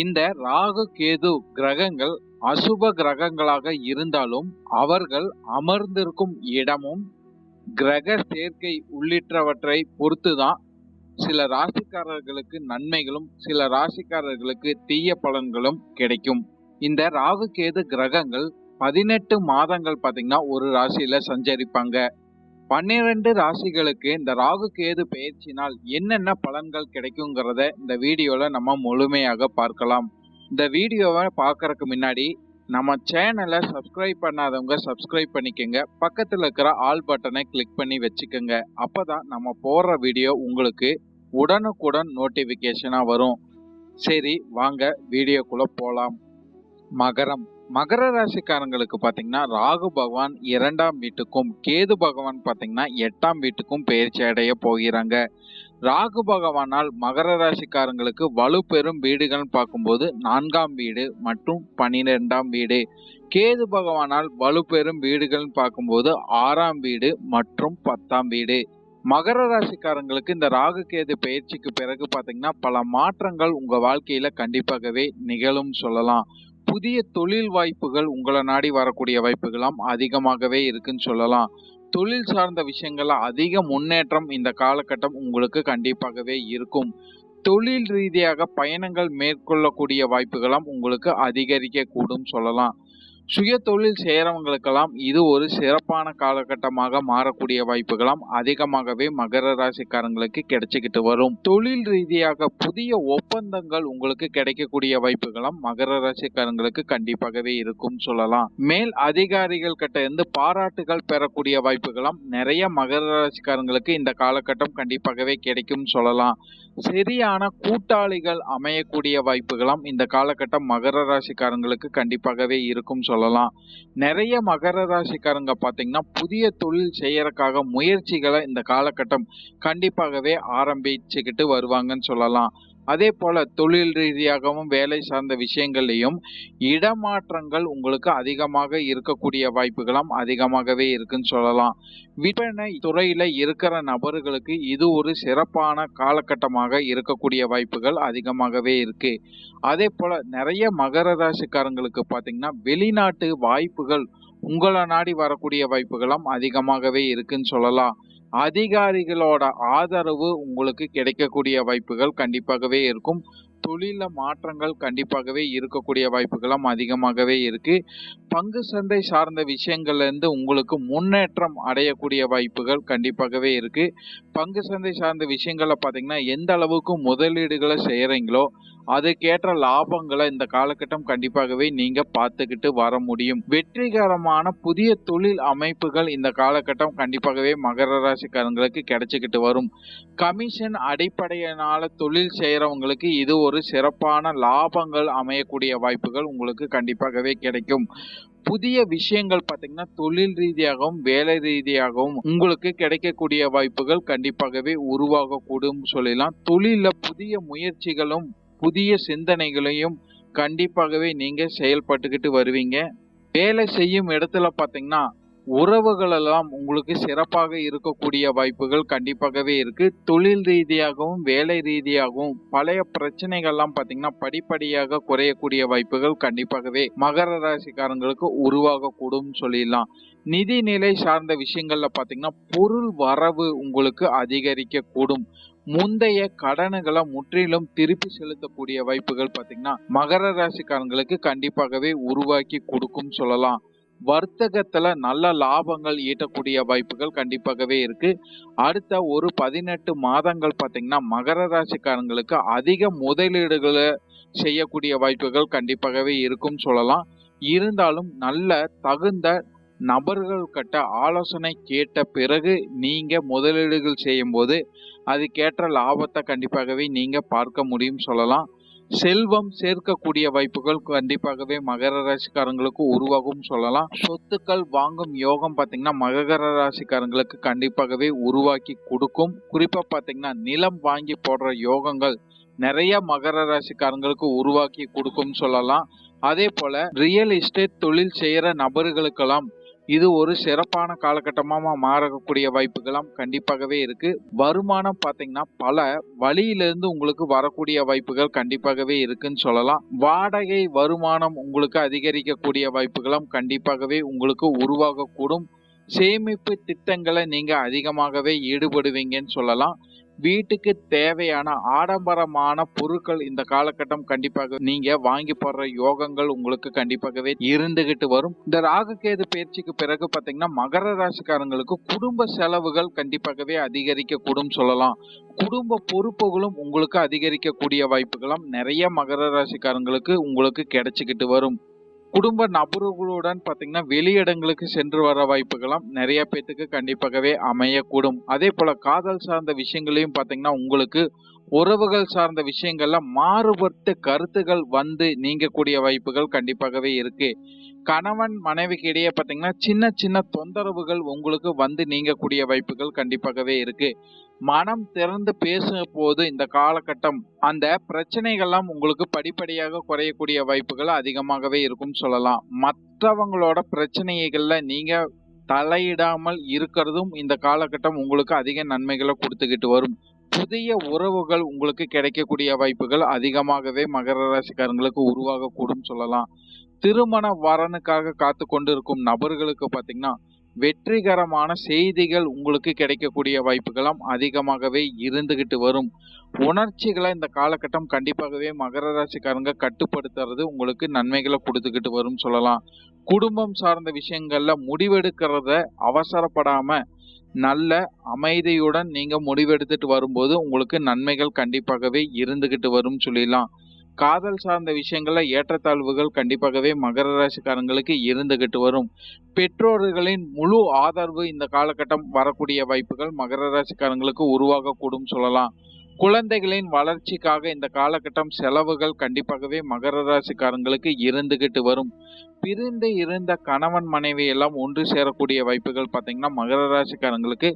இந்த ராகு கேது கிரகங்கள் அசுப கிரகங்களாக இருந்தாலும் அவர்கள் அமர்ந்திருக்கும் இடமும் கிரக சேர்க்கை உள்ளிட்டவற்றை பொறுத்துதான் சில ராசிக்காரர்களுக்கு நன்மைகளும் சில ராசிக்காரர்களுக்கு தீய பலன்களும் கிடைக்கும். இந்த ராகு கேது கிரகங்கள் பதினெட்டு மாதங்கள் பார்த்தீங்கன்னா ஒரு ராசியில சஞ்சரிப்பாங்க. பன்னிரண்டு ராசிகளுக்கு இந்த ராகு கேது பயிற்சினால் என்னென்ன பலன்கள் கிடைக்குங்கிறத இந்த வீடியோவில் நம்ம முழுமையாக பார்க்கலாம். இந்த வீடியோவை பார்க்கறதுக்கு முன்னாடி நம்ம சேனலை சப்ஸ்கிரைப் பண்ணாதவங்க சப்ஸ்கிரைப் பண்ணிக்கோங்க. பக்கத்தில் இருக்கிற ஆல் பட்டனை கிளிக் பண்ணி வச்சுக்கோங்க. அப்பதான் நம்ம போடுற வீடியோ உங்களுக்கு உடனுக்குடன் நோட்டிஃபிகேஷனாக வரும். சரி வாங்க வீடியோக்குள்ளே போகலாம் மகரம். மகர ராசிக்காரங்களுக்கு பார்த்தீங்கன்னா ராகு பகவான் இரண்டாம் வீட்டுக்கும் கேது பகவான் பார்த்தீங்கன்னா எட்டாம் வீட்டுக்கும் பயிற்சி அடைய போகிறாங்க. ராகு பகவானால் மகர ராசிக்காரங்களுக்கு வலுப்பெறும் வீடுகள் பார்க்கும்போது நான்காம் வீடு மற்றும் பனிரெண்டாம் வீடு. கேது பகவானால் வலுப்பெறும் வீடுகள் பார்க்கும்போது ஆறாம் வீடு மற்றும் பத்தாம் வீடு. மகர ராசிக்காரங்களுக்கு இந்த ராகு கேது பயிற்சிக்கு பிறகு பார்த்தீங்கன்னா பல மாற்றங்கள் உங்க வாழ்க்கையில கண்டிப்பாகவே நிகழும் சொல்லலாம். புதிய தொழில் வாய்ப்புகள் உங்களை நாடி வரக்கூடிய வாய்ப்புகளாம் அதிகமாகவே இருக்குன்னு சொல்லலாம். தொழில் சார்ந்த விஷயங்கள்ல அதிக முன்னேற்றம் இந்த காலகட்டம் உங்களுக்கு கண்டிப்பாகவே இருக்கும். தொழில் ரீதியாக பயணங்கள் மேற்கொள்ளக்கூடிய வாய்ப்புகளும் உங்களுக்கு அதிகரிக்க கூடும் சொல்லலாம். சுய தொழில் செய்கிறவங்களுக்கெல்லாம் இது ஒரு சிறப்பான காலகட்டமாக மாறக்கூடிய வாய்ப்புகளாம் அதிகமாகவே மகர ராசிக்காரங்களுக்கு கிடைச்சிக்கிட்டு வரும். தொழில் ரீதியாக புதிய ஒப்பந்தங்கள் உங்களுக்கு கிடைக்கக்கூடிய வாய்ப்புகளாம் மகர ராசிக்காரங்களுக்கு கண்டிப்பாகவே இருக்கும் சொல்லலாம். மேல் அதிகாரிகள் கிட்ட இருந்து பாராட்டுகள் பெறக்கூடிய வாய்ப்புகளாம் நிறைய மகர ராசிக்காரங்களுக்கு இந்த காலகட்டம் கண்டிப்பாகவே கிடைக்கும் சொல்லலாம். சரியான கூட்டாளிகள் அமையக்கூடிய வாய்ப்புகளாம் இந்த காலகட்டம் மகர ராசிக்காரங்களுக்கு கண்டிப்பாகவே இருக்கும் சொல்லலாம் சொல்லலாம். நிறைய மகர ராசிக்காரங்க பார்த்தீங்கன்னா புதிய தொழில் செய்யறதுக்காக முயற்சிகளை இந்த காலகட்டம் கண்டிப்பாகவே ஆரம்பிச்சுக்கிட்டு வருவாங்கன்னு சொல்லலாம். அதே போல தொழில் ரீதியாகவும் வேலை சார்ந்த விஷயங்கள்லையும் இடமாற்றங்கள் உங்களுக்கு அதிகமாக இருக்கக்கூடிய வாய்ப்புகளும் அதிகமாகவே இருக்குன்னு சொல்லலாம். விற்பனை துறையில இருக்கிற நபர்களுக்கு இது ஒரு சிறப்பான காலகட்டமாக இருக்கக்கூடிய வாய்ப்புகள் அதிகமாகவே இருக்கு. அதே போல நிறைய மகர ராசிக்காரங்களுக்கு பாத்தீங்கன்னா வெளிநாட்டு வாய்ப்புகள் உங்களை நாடி வரக்கூடிய வாய்ப்புகளும் அதிகமாகவே இருக்குன்னு சொல்லலாம். அதிகாரிகளோட ஆதரவு உங்களுக்கு கிடைக்கக்கூடிய வாய்ப்புகள் கண்டிப்பாகவே இருக்கும். தொழில மாற்றங்கள் கண்டிப்பாகவே இருக்கக்கூடிய வாய்ப்புகளும் அதிகமாகவே இருக்கு. பங்கு சந்தை சார்ந்த விஷயங்கள்ல இருந்து உங்களுக்கு முன்னேற்றம் அடையக்கூடிய வாய்ப்புகள் கண்டிப்பாகவே இருக்கு. பங்கு சந்தை சார்ந்த விஷயங்களை பார்த்தீங்கன்னா எந்த அளவுக்கு முதலீடுகளை செய்யறீங்களோ அதுக்கேற்ற லாபங்களை இந்த காலகட்டம் கண்டிப்பாகவே நீங்க பார்த்துக்கிட்டு வர முடியும். வெற்றிகரமான புதிய தொழில் அமைப்புகள் இந்த காலகட்டம் கண்டிப்பாகவே மகர ராசிக்காரங்களுக்கு கிடைச்சிக்கிட்டு வரும். கமிஷன் அடிப்படையினால தொழில் செய்யறவங்களுக்கு இது ஒரு சிறப்பான லாபங்கள் அமையக்கூடிய வாய்ப்புகள் உங்களுக்கு கண்டிப்பாகவே கிடைக்கும். புதிய விஷயங்கள் பார்த்தீங்கன்னா தொழில் ரீதியாகவும் வேலை ரீதியாகவும் உங்களுக்கு கிடைக்கக்கூடிய வாய்ப்புகள் கண்டிப்பாகவே உருவாகக்கூடும் சொல்லலாம். தொழிலில் புதிய முயற்சிகளும் புதிய சிந்தனைகளையும் கண்டிப்பாகவே நீங்கள் செயல்பட்டுக்கிட்டு வருவீங்க. வேலை செய்யும் இடத்துல பார்த்தீங்கன்னா உறவுகள் எல்லாம் உங்களுக்கு சிறப்பாக இருக்கக்கூடிய வாய்ப்புகள் கண்டிப்பாகவே இருக்கு. தொழில் ரீதியாகவும் வேலை ரீதியாகவும் பழைய பிரச்சனைகள்லாம் பார்த்தீங்கன்னா படிப்படியாக குறையக்கூடிய வாய்ப்புகள் கண்டிப்பாகவே மகர ராசிக்காரங்களுக்கு உருவாகக்கூடும் சொல்லிடலாம். நிதிநிலை சார்ந்த விஷயங்கள்ல பார்த்தீங்கன்னா பொருள் வரவு உங்களுக்கு அதிகரிக்க கூடும் முந்தைய கடனுகளை முற்றிலும் திருப்பி செலுத்தக்கூடிய வாய்ப்புகள் பார்த்தீங்கன்னா மகர ராசிக்காரங்களுக்கு கண்டிப்பாகவே உருவாக்கி கொடுக்கும் சொல்லலாம். வர்த்தகத்துல நல்ல லாபங்கள் ஈட்டக்கூடிய வாய்ப்புகள் கண்டிப்பாகவே இருக்கு. அடுத்த ஒரு பதினெட்டு மாதங்கள் பார்த்தீங்கன்னா மகர ராசிக்காரங்களுக்கு அதிக முதலீடுகளை செய்யக்கூடிய வாய்ப்புகள் கண்டிப்பாகவே இருக்கும் சொல்லலாம். இருந்தாலும் நல்ல தகுந்த நபர்கள் கிட்ட ஆலோசனை கேட்ட பிறகு நீங்க முதலீடுகள் செய்யும் போது அதுக்கேற்ற லாபத்தை கண்டிப்பாகவே நீங்க பார்க்க முடியும் சொல்லலாம். செல்வம் சேர்க்கக்கூடிய வாய்ப்புகள் கண்டிப்பாகவே மகர ராசிக்காரங்களுக்கு உருவாகும் சொல்லலாம். சொத்துக்கள் வாங்கும் யோகம் பாத்தீங்கன்னா மகர ராசிக்காரங்களுக்கு கண்டிப்பாகவே உருவாக்கி கொடுக்கும். குறிப்பா பாத்தீங்கன்னா நிலம் வாங்கி போடுற யோகங்கள் நிறைய மகர ராசிக்காரங்களுக்கு உருவாக்கி கொடுக்கும் சொல்லலாம். அதே போல ரியல் எஸ்டேட் தொழில் செய்யற நபர்களுக்கெல்லாம் இது ஒரு சிறப்பான காலகட்டமாக மாறக்கூடிய வாய்ப்புகளும் கண்டிப்பாகவே இருக்கு. வருமானம் பார்த்தீங்கன்னா பல வழியிலிருந்து உங்களுக்கு வரக்கூடிய வாய்ப்புகள் கண்டிப்பாகவே இருக்குன்னு சொல்லலாம். வாடகை வருமானம் உங்களுக்கு அதிகரிக்கக்கூடிய வாய்ப்புகளும் கண்டிப்பாகவே உங்களுக்கு உருவாகக்கூடும். சேமிப்பு திட்டங்களை நீங்கள் அதிகமாகவே ஈடுபடுவீங்கன்னு சொல்லலாம். வீட்டுக்கு தேவையான ஆடம்பரமான பொருட்கள் இந்த காலகட்டம் கண்டிப்பாக நீங்க வாங்கி போடுற யோகங்கள் உங்களுக்கு கண்டிப்பாகவே இருந்துகிட்டு வரும். இந்த ராகுகேது பயிற்சிக்கு பிறகு பாத்தீங்கன்னா மகர ராசிக்காரங்களுக்கு குடும்ப செலவுகள் கண்டிப்பாகவே அதிகரிக்க கூடும் சொல்லலாம். குடும்ப பொறுப்புகளும் உங்களுக்கு அதிகரிக்கக்கூடிய வாய்ப்புகளும் நிறைய மகர ராசிக்காரங்களுக்கு உங்களுக்கு கிடைச்சிக்கிட்டு வரும். குடும்ப நபர்களுடன் பார்த்தீங்கன்னா வெளியிடங்களுக்கு சென்று வர வாய்ப்புகளும் நிறைய பேத்துக்கு கண்டிப்பாகவே அமையக்கூடும். அதே போல காதல் சார்ந்த விஷயங்களையும் பார்த்தீங்கன்னா உங்களுக்கு உறவுகள் சார்ந்த விஷயங்கள்ல மாறுபட்ட கருத்துகள் வந்து நீங்கக்கூடிய வாய்ப்புகள் கண்டிப்பாகவே இருக்கு. கணவன் மனைவிக்கு இடையே பார்த்தீங்கன்னா சின்ன சின்ன தொந்தரவுகள் உங்களுக்கு வந்து நீங்கக்கூடிய வாய்ப்புகள் கண்டிப்பாகவே இருக்கு. மனம் திறந்து பேசும் போது இந்த காலகட்டம் அந்த பிரச்சனைகள்லாம் உங்களுக்கு படிப்படியாக குறையக்கூடிய வாய்ப்புகள் அதிகமாகவே இருக்கும் சொல்லலாம். மற்றவங்களோட பிரச்சனைகள்ல நீங்க தலையிடாமல் இருக்கிறதும் இந்த காலகட்டம் உங்களுக்கு அதிக நன்மைகளை கொடுத்துக்கிட்டு வரும். புதிய உறவுகள் உங்களுக்கு கிடைக்கக்கூடிய வாய்ப்புகள் அதிகமாகவே மகர ராசிக்காரங்களுக்கு உருவாகக்கூடும் சொல்லலாம். திருமண வரனுக்காக காத்து கொண்டு இருக்கும் நபர்களுக்கு பார்த்தீங்கன்னா வெற்றிகரமான செய்திகள் உங்களுக்கு கிடைக்கக்கூடிய வாய்ப்புகளும் அதிகமாகவே இருந்துகிட்டு வரும். உணர்ச்சிகளை இந்த காலகட்டம் கண்டிப்பாகவே மகர ராசிக்காரங்க கட்டுப்படுத்துறது உங்களுக்கு நன்மைகளை கொடுத்துக்கிட்டு வரும் சொல்லலாம். குடும்பம் சார்ந்த விஷயங்கள்ல முடிவெடுக்கிறத அவசரப்படாம நல்ல அமைதியுடன் நீங்க முடிவெடுத்துட்டு வரும்போது உங்களுக்கு நன்மைகள் கண்டிப்பாகவே இருந்துகிட்டு வரும் சொல்லிடலாம். காதல் சார்ந்த விஷயங்கள்ல ஏற்றத்தாழ்வுகள் கண்டிப்பாகவே மகர ராசிக்காரங்களுக்கு இருந்துகிட்டு வரும். பெற்றோர்களின் முழு ஆதரவு இந்த காலகட்டம் வரக்கூடிய வாய்ப்புகள் மகர ராசிக்காரங்களுக்கு உருவாகக்கூடும் சொல்லலாம். குழந்தைகளின் வளர்ச்சிக்காக இந்த காலகட்டம் செலவுகள் கண்டிப்பாகவே மகர ராசிக்காரங்களுக்கு இருந்துகிட்டு வரும். பிரிந்து இருந்த கணவன் மனைவி எல்லாம் ஒன்று சேரக்கூடிய வாய்ப்புகள் பார்த்தீங்கன்னா மகர ராசிக்காரங்களுக்கு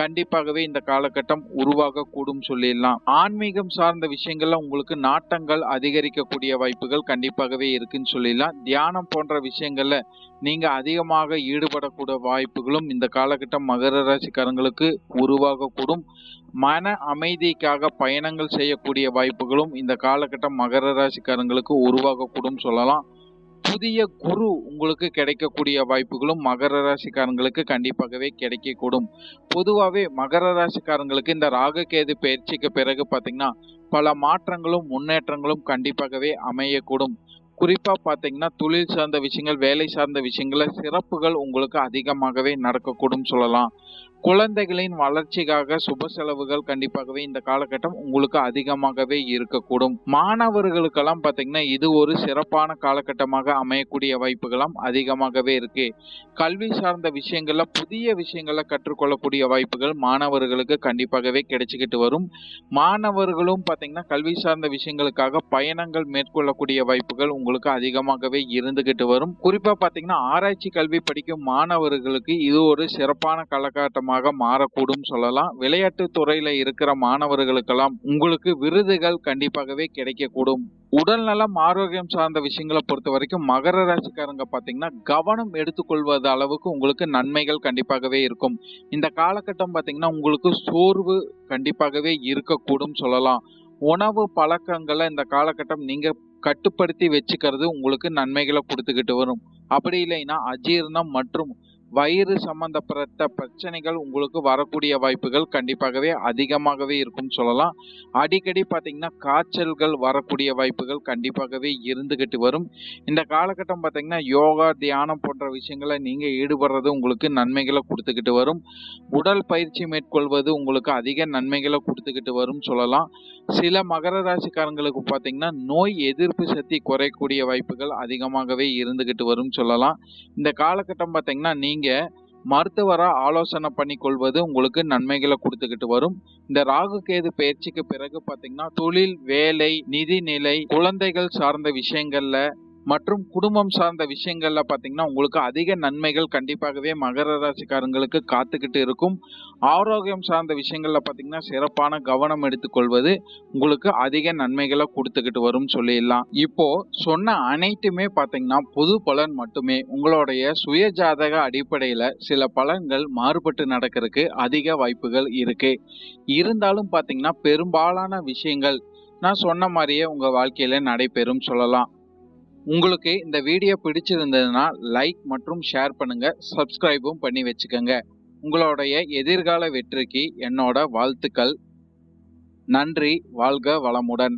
கண்டிப்பாகவே இந்த காலகட்டம் உருவாக கூடும் சொல்லிடலாம். ஆன்மீகம் சார்ந்த விஷயங்கள்ல உங்களுக்கு நாட்டங்கள் அதிகரிக்கக்கூடிய வாய்ப்புகள் கண்டிப்பாகவே இருக்குன்னு சொல்லிடலாம். தியானம் போன்ற விஷயங்கள்ல நீங்க அதிகமாக ஈடுபடக்கூடிய வாய்ப்புகளும் இந்த காலகட்டம் மகர ராசிக்காரங்களுக்கு உருவாகக்கூடும். மன அமைதிக்காக பயணங்கள் செய்யக்கூடிய வாய்ப்புகளும் இந்த காலகட்டம் மகர ராசிக்காரங்களுக்கு உருவாகக்கூடும் சொல்லலாம். புதிய குரு உங்களுக்கு கிடைக்கக்கூடிய வாய்ப்புகளும் மகர ராசிக்காரங்களுக்கு கண்டிப்பாகவே கிடைக்கக்கூடும். பொதுவாகவே மகர ராசிக்காரங்களுக்கு இந்த ராககேது பயிற்சிக்கு பிறகு பார்த்தீங்கன்னா பல மாற்றங்களும் முன்னேற்றங்களும் கண்டிப்பாகவே அமையக்கூடும். குறிப்பா பாத்தீங்கன்னா தொழில் சார்ந்த விஷயங்கள் வேலை சார்ந்த விஷயங்கள சிறப்புகள் உங்களுக்கு அதிகமாகவே நடக்கக்கூடும் சொல்லலாம். குழந்தைகளின் வளர்ச்சிக்காக சுப செலவுகள் கண்டிப்பாகவே இந்த காலகட்டம் உங்களுக்கு அதிகமாகவே இருக்கக்கூடும். மாணவர்களுக்கெல்லாம் பார்த்தீங்கன்னா இது ஒரு சிறப்பான காலகட்டமாக அமையக்கூடிய வாய்ப்புகளும் அதிகமாகவே இருக்கு. கல்வி சார்ந்த விஷயங்கள்ல புதிய விஷயங்களை கற்றுக்கொள்ளக்கூடிய வாய்ப்புகள் மாணவர்களுக்கு கண்டிப்பாகவே கிடைச்சிக்கிட்டு வரும். மாணவர்களும் பார்த்தீங்கன்னா கல்வி சார்ந்த விஷயங்களுக்காக பயணங்கள் மேற்கொள்ளக்கூடிய வாய்ப்புகள் உங்களுக்கு அதிகமாகவே இருந்துகிட்டு வரும். குறிப்பா பாத்தீங்கன்னா ஆராய்ச்சி கல்வி படிக்கும் மாணவர்களுக்கு இது ஒரு சிறப்பான காலகட்டமாக மாறக்கூடும் சொல்லலாம். விளையாட்டு துறையில இருக்கிற மாணவர்களுக்கெல்லாம் உங்களுக்கு விருதுகள் கண்டிப்பாகவே கிடைக்கக்கூடும். உடல் நலம் ஆரோக்கியம் சார்ந்த விஷயங்களை பொறுத்த வரைக்கும் மகர ராசிக்காரங்க பாத்தீங்கன்னா கவனம் எடுத்துக்கொள்வது அளவுக்கு உங்களுக்கு நன்மைகள் கண்டிப்பாகவே இருக்கும். இந்த காலகட்டம் பாத்தீங்கன்னா உங்களுக்கு சோர்வு கண்டிப்பாகவே இருக்கக்கூடும் சொல்லலாம். உணவு பழக்கங்களை இந்த காலகட்டம் நீங்க கட்டுப்படுத்தி வச்சுக்கிறது உங்களுக்கு நன்மைகளை கொடுத்துக்கிட்டு வரும். அப்படி இல்லைன்னா அஜீரணம் மற்றும் வயிறு சம்பந்தப்பட்ட பிரச்சனைகள் உங்களுக்கு வரக்கூடிய வாய்ப்புகள் கண்டிப்பாகவே அதிகமாகவே இருக்கும்னு சொல்லலாம். அடிக்கடி பார்த்தீங்கன்னா காய்ச்சல்கள் வரக்கூடிய வாய்ப்புகள் கண்டிப்பாகவே இருந்துகிட்டு வரும். இந்த காலகட்டம் பார்த்தீங்கன்னா யோகா தியானம் போன்ற விஷயங்களை நீங்கள் ஈடுபடுறது உங்களுக்கு நன்மைகளை கொடுத்துக்கிட்டு வரும். உடல் பயிற்சி மேற்கொள்வது உங்களுக்கு அதிக நன்மைகளை கொடுத்துக்கிட்டு வரும் சொல்லலாம். சில மகர ராசிக்காரங்களுக்கு பார்த்தீங்கன்னா நோய் எதிர்ப்பு சக்தி குறையக்கூடிய வாய்ப்புகள் அதிகமாகவே இருந்துகிட்டு வரும் சொல்லலாம். இந்த காலகட்டம் பார்த்தீங்கன்னா நீங்க மருத்துவரா ஆலோசனை பண்ணி கொள்வது உங்களுக்கு நன்மைகளை கொடுத்துக்கிட்டு வரும். இந்த ராகு கேது பயிற்சிக்கு பிறகு பாத்தீங்கன்னா தொழில் வேலை நிதிநிலை குழந்தைகள் சார்ந்த விஷயங்கள்ல மற்றும் குடும்பம் சார்ந்த விஷயங்கள்ல பாத்தீங்கன்னா உங்களுக்கு அதிக நன்மைகள் கண்டிப்பாகவே மகர ராசிக்காரங்களுக்கு காத்துக்கிட்டு இருக்கும். ஆரோக்கியம் சார்ந்த விஷயங்கள்ல பாத்தீங்கன்னா சிறப்பான கவனம் எடுத்துக்கொள்வது உங்களுக்கு அதிக நன்மைகளை கொடுத்துக்கிட்டு வரும் சொல்லிடலாம். இப்போ சொன்ன அனைத்துமே பாத்தீங்கன்னா பொது பலன் மட்டுமே. உங்களுடைய சுய ஜாதக அடிப்படையில சில பலன்கள் மாறுபட்டு நடக்கிறதுக்கு அதிக வாய்ப்புகள் இருக்கு. இருந்தாலும் பாத்தீங்கன்னா பெரும்பாலான விஷயங்கள் நான் சொன்ன மாதிரியே உங்க வாழ்க்கையில நடைபெறும் சொல்லலாம். உங்களுக்கு இந்த வீடியோ பிடிச்சிருந்ததுன்னா லைக் மற்றும் ஷேர் பண்ணுங்க சப்ஸ்கிரைபும் பண்ணி வச்சுக்கோங்க. உங்களுடைய எதிர்கால வெற்றிக்கு என்னோட வாழ்த்துக்கள். நன்றி வாழ்க வளமுடன்.